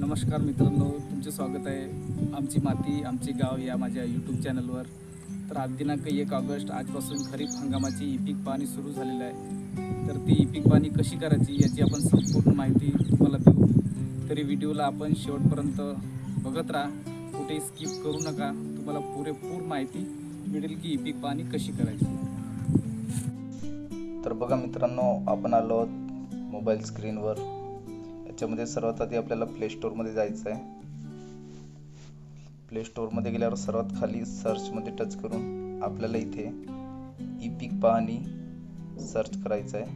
नमस्कार मित्रांनो तुमचे स्वागत आहे आमची माती आमचे गाव या माझ्या यूट्यूब चॅनलवर तर आज दिनांक एक ऑगस्ट आजपासून खरीप हंगामाची ई पीक पाहणी सुरू झालेलं आहे. तर ती ई पीक पाहणी कशी करायची याची आपण संपूर्ण माहिती तुम्हाला देऊ. तरी व्हिडिओला आपण शेवटपर्यंत बघत राहा कुठेही स्किप करू नका. तुम्हाला पुरेपूर माहिती मिळेल की ई पीक पाहणी कशी करायची. तर बघा मित्रांनो आपण आलो मोबाईल स्क्रीनवर याच्यामध्ये सर्वात आधी आपल्याला प्ले स्टोअरमध्ये जायचं आहे प्ले स्टोअरमध्ये गेल्यावर सर्वात खाली सर्चमध्ये टच करून आपल्याला इथे ई पीक पाहणी सर्च करायचं आहे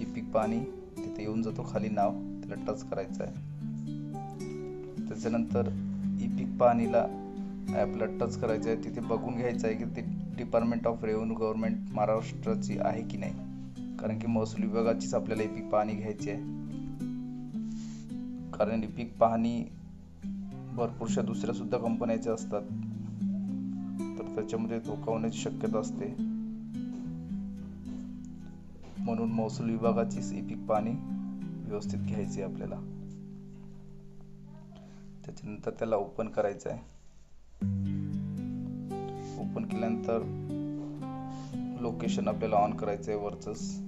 ई पीक पाहणी तिथे येऊन जातो खाली नाव त्याला टच करायचं आहे त्याच्यानंतर ई पीक पाहणीला ॲपला टच करायचं आहे तिथे बघून घ्यायचं आहे की ते डिपार्टमेंट ऑफ रेव्हन्यू गव्हर्नमेंट महाराष्ट्राची आहे की नाही. कारण की महसूल विभागाचीच आपल्याला ही पीक पाहणी घ्यायची आहे. कारण ही पीक पाहणी भरपूरशा दुसऱ्या सुद्धा कंपन्याच्या असतात. तर त्याच्यामध्ये धोका होण्याची शक्यता असते. म्हणून महसूल विभागाचीच ही पीक पाहणी व्यवस्थित घ्यायची आहे आपल्याला. त्याच्यानंतर त्याला ओपन करायचं आहे. ओपन केल्यानंतर लोकेशन आपल्याला ऑन करायचं आहे वरचंच.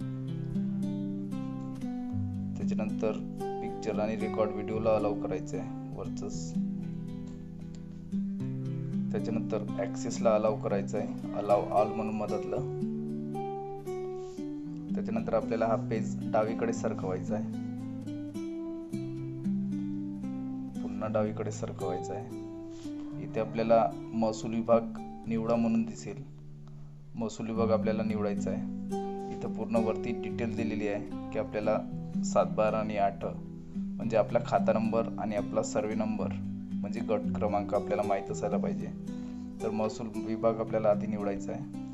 त्याच्यानंतर पिक्चर आणि रेकॉर्ड व्हिडिओला अलाव करायचं आहे वरचंच. त्याच्यानंतर ॲक्सेसला अलाव करायचं आहे अलाव ऑल म्हणून मधातलं त्याच्यानंतर आपल्याला हा पेज डावीकडे सरकवायचा आहे पुन्हा डावीकडे सरकवायचा आहे इथे आपल्याला महसूल विभाग निवडा म्हणून दिसेल. महसूल विभाग आपल्याला निवडायचा आहे इथं पूर्ण वरती डिटेल दिलेली आहे की आपल्याला सातबारा आणि आठ म्हणजे आपला खाता नंबर आणि आपला सर्वे नंबर म्हणजे गट क्रमांक आपल्याला माहीत असायला पाहिजे. तर महसूल विभाग आपल्याला आधी निवडायचा आहे.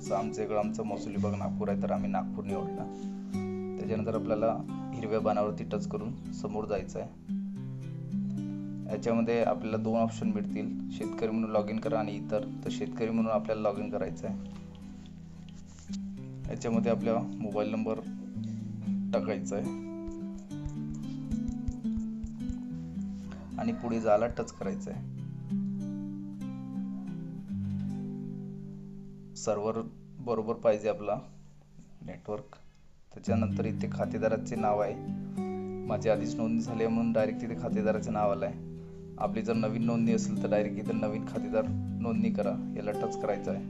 जसं आमच्या इकडं आमचा महसूल विभाग नागपूर आहे तर आम्ही नागपूर निवडला. त्याच्यानंतर आपल्याला हिरव्या बाणावरती टच करून समोर जायचं आहे. याच्यामध्ये आपल्याला दोन ऑप्शन मिळतील. शेतकरी म्हणून लॉग इन करा आणि इतर तर शेतकरी म्हणून आपल्याला लॉग इन करायचं आहे. याच्यामध्ये आपला मोबाईल नंबर टाकायचं आहे आणि पुढे जायला टच करायचं आहे सर्व्हर बरोबर पाहिजे आपला नेटवर्क त्याच्यानंतर इथे खातेदाराचे नाव आहे. माझी आधीच नोंदणी झाली आहे म्हणून डायरेक्ट तिथे खातेदाराचे नाव आलं आहे आपली जर नवीन नोंदणी असेल तर डायरेक्ट इथे नवीन खातेदार नोंदणी करा. याला टच करायचं आहे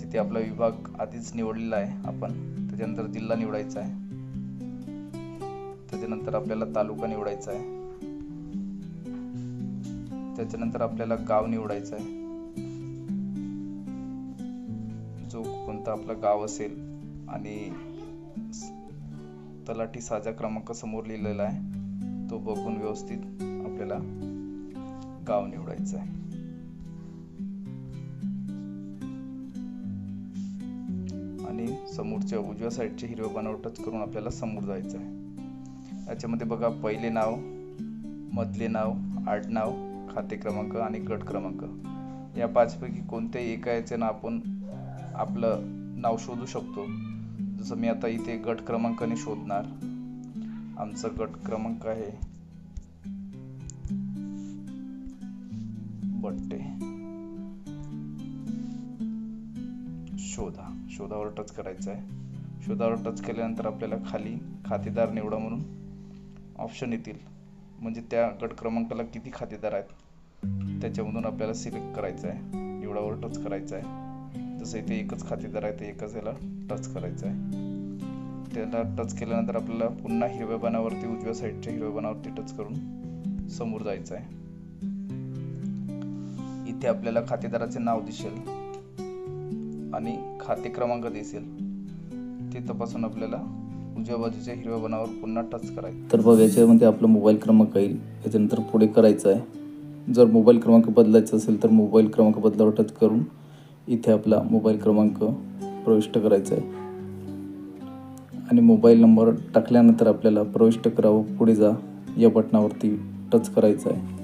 तिथे आपला विभाग आधीच निवडलेला आहे आपण. त्याच्यानंतर जिल्हा निवडायचा आहे. त्याच्यानंतर आपल्याला तालुका निवडायचा आहे. त्याच्यानंतर आपल्याला गाव निवडायचं आहे. जो कोणता आपला गाव असेल आणि तलाठी साजा क्रमांक समोर लिहिलेला आहे तो बघून व्यवस्थित आपल्याला गाव निवडायचं आहे. समोरच्या उजव्या साईडच्या हिरव्या बाणावर टच करून आपल्याला समोर जायचं आहे. याच्यामध्ये बघा पहिले नाव मधले नाव आडनाव खाते क्रमांक आणि गट क्रमांक. या पाचपैकी कोणत्याही एका याचे ना आपण आपलं नाव शोधू शकतो. जसं मी आता इथे गट क्रमांकाने शोधणार. आमचा गट क्रमांक आहे बट्टे शोधा. शोधावर टच करायचं आहे. शोधावर टच केल्यानंतर आपल्याला खाली खातेदार निवडा म्हणून ऑप्शन येतील. म्हणजे त्या गट क्रमांकाला किती खातेदार आहेत त्याच्यामधून आपल्याला सिलेक्ट करायचं आहे. निवडावर टच करायचं आहे. जसं इथे एकच खातेदार आहे ते एकच याला टच करायचं आहे. त्याला टच केल्यानंतर आपल्याला पुन्हा हिरव्या बाणावरती उजव्या साईडच्या हिरव्या बाणावरती टच करून समोर जायचं आहे. इथे आपल्याला खातेदाराचे नाव दिसेल. आणि खाते क्रमांक दिसेल. ते तपासून आपल्याला उजव्या बाजूच्या हिरव्या बनावर पुन्हा टच करायचं. तर बघ याच्यामध्ये आपला मोबाईल क्रमांक येईल. याच्यानंतर पुढे करायचं आहे. जर मोबाईल क्रमांक बदलायचा असेल तर मोबाईल क्रमांक बदलावर टच करून इथे आपला मोबाईल क्रमांक प्रविष्ट करायचा आहे. आणि मोबाईल नंबर टाकल्यानंतर आपल्याला प्रविष्ट करावं. पुढे जा. या बटनावरती टच करायचं आहे.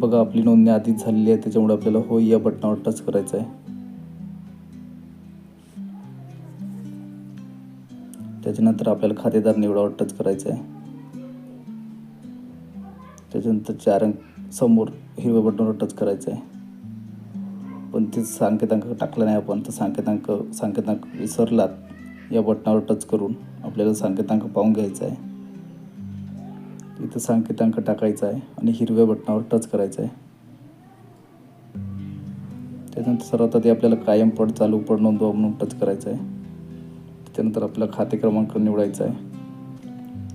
बघा आपली नोंदणी आधीच झालेली आहे त्याच्यामुळे आपल्याला हो या बटनावर टच करायचं आहे. त्याच्यानंतर आपल्याला खातेदार निवडावर टच करायचं आहे. त्याच्यानंतर चार अंक समोर हिरव्या बटनावर टच करायचं आहे. पण ते सांकेतांक टाकला नाही आपण तर सांकेतांक सांकेतांक विसरलात. या बटनावर टच करून आपल्याला सांकेतांक पाहून घ्यायचा आहे. इथं सांकेतांक टाकायचा आहे आणि हिरव्या बटनावर टच करायचं आहे. त्याच्यानंतर सर्वात आधी आपल्याला कायम पड चालू पड नोंदवा म्हणून टच करायचं आहे. त्याच्यानंतर आपला खाते क्रमांक निवडायचा आहे.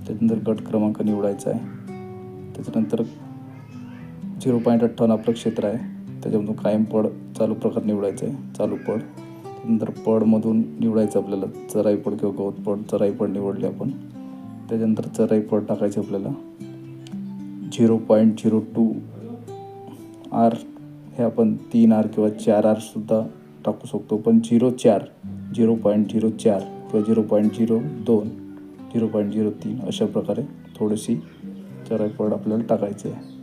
त्याच्यानंतर गट क्रमांक निवडायचा आहे. त्याच्यानंतर झिरो पॉईंट अठ्ठावन्न आपलं क्षेत्र आहे. त्याच्यामधून कायम पड चालू प्रकार निवडायचं आहे. चालू पड. त्यानंतर पडमधून निवडायचं आपल्याला. चराई पड किंवा गवत पड चराई पड निवडली आपण. त्याच्यानंतर चराई टाकायचं आपल्याला. Zero point zero two are हे आपण तीन आर किंवा चार आर सुद्धा टाकू शकतो. पण झिरो चार झिरो पॉईंट झिरो चार किंवा झिरो पॉईंट झिरो दोन झिरो पॉईंट झिरो तीन अशा प्रकारे थोडीशी चराई आपल्याला टाकायचं आहे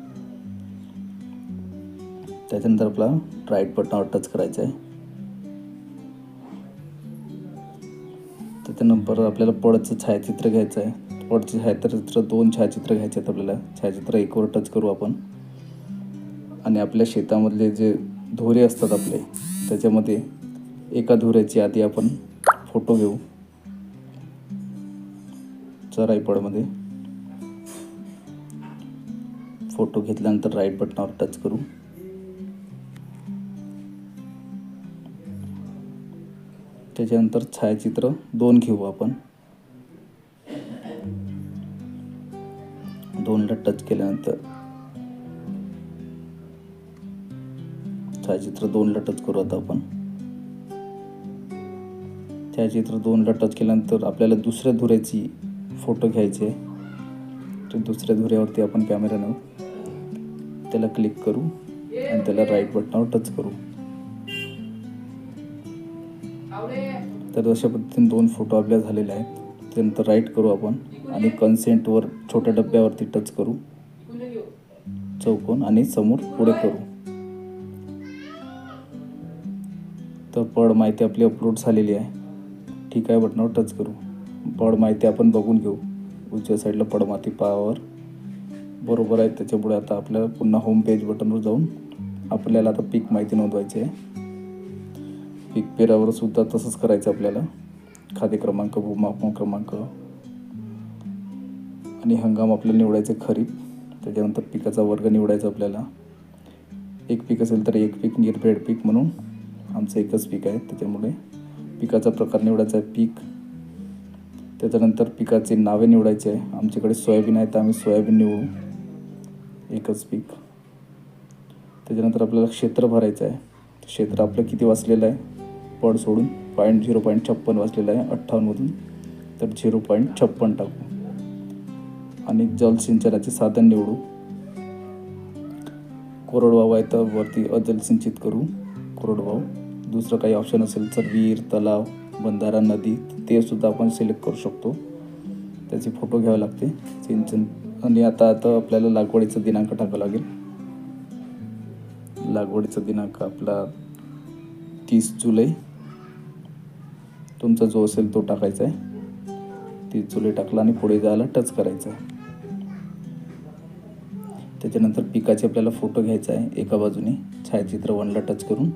त्याच्यानंतर आपला राईट बटनावर टच करायचं आहे त्याच्यानंतर आपल्याला पडचं छायाचित्र घ्यायचं आहे पडचं छायाचित्र दोन छायाचित्र घ्यायचे आहेत आपल्याला. छायाचित्र एकवर टच करू आपण. आणि आपल्या शेतामधले जे धोरे असतात आपले त्याच्यामध्ये एका धोऱ्याची आधी आपण फोटो घेऊ. चराईपडमध्ये फोटो घेतल्यानंतर राईट बटनावर टच करू. त्याच्यानंतर छायाचित्र दोन घेऊ आपण. दोनला टच केल्यानंतर छायाचित्र दोनला टच करू आता आपण. छायाचित्र दोनला टच केल्यानंतर आपल्याला दुसऱ्या धुऱ्याची फोटो घ्यायचे. तर दुसऱ्या धुऱ्यावरती आपण कॅमेऱ्यानं त्याला क्लिक करू आणि त्याला राईट बटनावर टच करू. तर अशा पद्धतीने दोन फोटो आपल्या झालेले आहेत. त्यानंतर राईट करू आपण आणि कन्सेंटवर छोट्या डब्यावरती टच करू. चौकोन आणि समोर पुढे करू. तर पड माहिती आपली अपलोड झालेली आहे. ठीक आहे बटनावर टच करू. पड माहिती आपण बघून घेऊ. उजव्या साईडला पड माती पाहावर. बरोबर आहे त्याच्यापुढे आता आपल्याला पुन्हा होम पेज बटनवर जाऊन आपल्याला आता पीक माहिती नोंदवायची आहे. पीक पेरावर सुद्धा तसंच करायचं आपल्याला. खाते क्रमांक भूमापन क्रमांक आणि हंगाम आपल्याला निवडायचं खरीप. त्याच्यानंतर पिकाचा वर्ग निवडायचा आपल्याला. एक पीक असेल तर एक पीक निर्भेड पीक म्हणून आमचं एकच पीक आहे. त्याच्यामुळे पिकाचा प्रकार निवडायचा आहे पीक. त्याच्यानंतर पिकाची नावे निवडायचे आहे. आमच्याकडे सोयाबीन आहे तर आम्ही सोयाबीन निवडू. एकच पीक. त्याच्यानंतर आपल्याला क्षेत्र भरायचं आहे. क्षेत्र आपलं किती वाचलेलं आहे? पड सोडून पॉईंट झिरो पॉईंट छप्पन वाचलेलं आहे अठ्ठावन्नमधून तर झिरो पॉईंट छप्पन टाकू. आणि जलसिंचनाचे साधन निवडू. कोरडवाहू आहे तर वरती अजलसिंचित करू. कोरडवाहू. दुसरं काही ऑप्शन असेल तर विहीर तलाव बंधारा नदी ते सुद्धा आपण सिलेक्ट करू शकतो. त्याचे फोटो घ्यावे लागते. सिंचन. आणि आता आता आपल्याला लागवडीचा दिनांक टाकावा लागेल. लागवडीचा दिनांक आपला तीस जुलै. तुमचा जो असेल तो टाकायचा आहे. ती चुली टाकला आणि पुढे जायला टच करायचं आहे. त्याच्यानंतर पिकाचे आपल्याला फोटो घ्यायचा आहे एका बाजूने छायाचित्र वनला टच करून.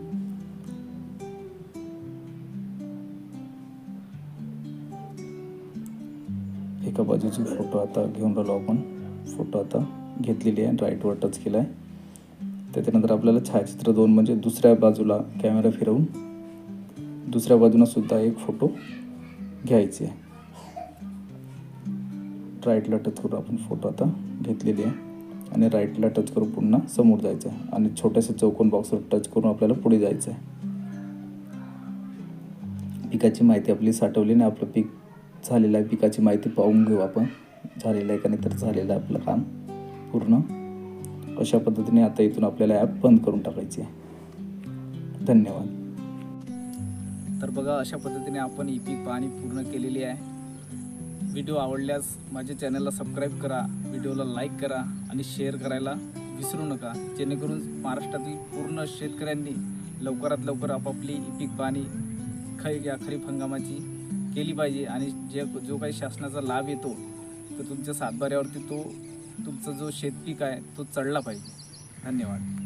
एका बाजूचे फोटो आता घेऊन राहिलो आपण. फोटो आता घेतलेली आहे राईटवर टच केला आहे. त्याच्यानंतर आपल्याला छायाचित्र दोन म्हणजे दुसऱ्या बाजूला कॅमेरा फिरवून दुसऱ्या बाजूनं सुद्धा एक फोटो घ्यायचे आहे. राईटला टच करू आपण फोटो आता घेतलेली आहे. आणि राईटला टच करून पुन्हा समोर जायचं आहे. आणि छोट्याशा चौकोन बॉक्सवर टच करून आपल्याला पुढे जायचं आहे. पिकाची माहिती आपली साठवली आणि आपलं पीक झालेलं आहे. पिकाची माहिती पाहून घेऊ आपण. झालेलं आहे का नाही तर झालेलं आहे आपलं काम पूर्ण. अशा पद्धतीने आता इथून आपल्याला ॲप बंद करून टाकायची आहे. धन्यवाद. तर बघा अशा पद्धतीने आपण ई पीक पाहणी पूर्ण केलेली आहे. व्हिडिओ आवडल्यास माझ्या चॅनलला सबस्क्राईब करा व्हिडिओला लाईक करा आणि शेअर करायला विसरू नका. जेणेकरून महाराष्ट्रातील पूर्ण शेतकऱ्यांनी लवकरात लवकर आपापली पीक पाणी खरी या खरीप हंगामाची केली पाहिजे आणि जे जो काही शासनाचा लाभ येतो तर तुमच्या सातबाऱ्यावरती तो तुमचा जो शेतपीक आहे तो चढला पाहिजे. धन्यवाद.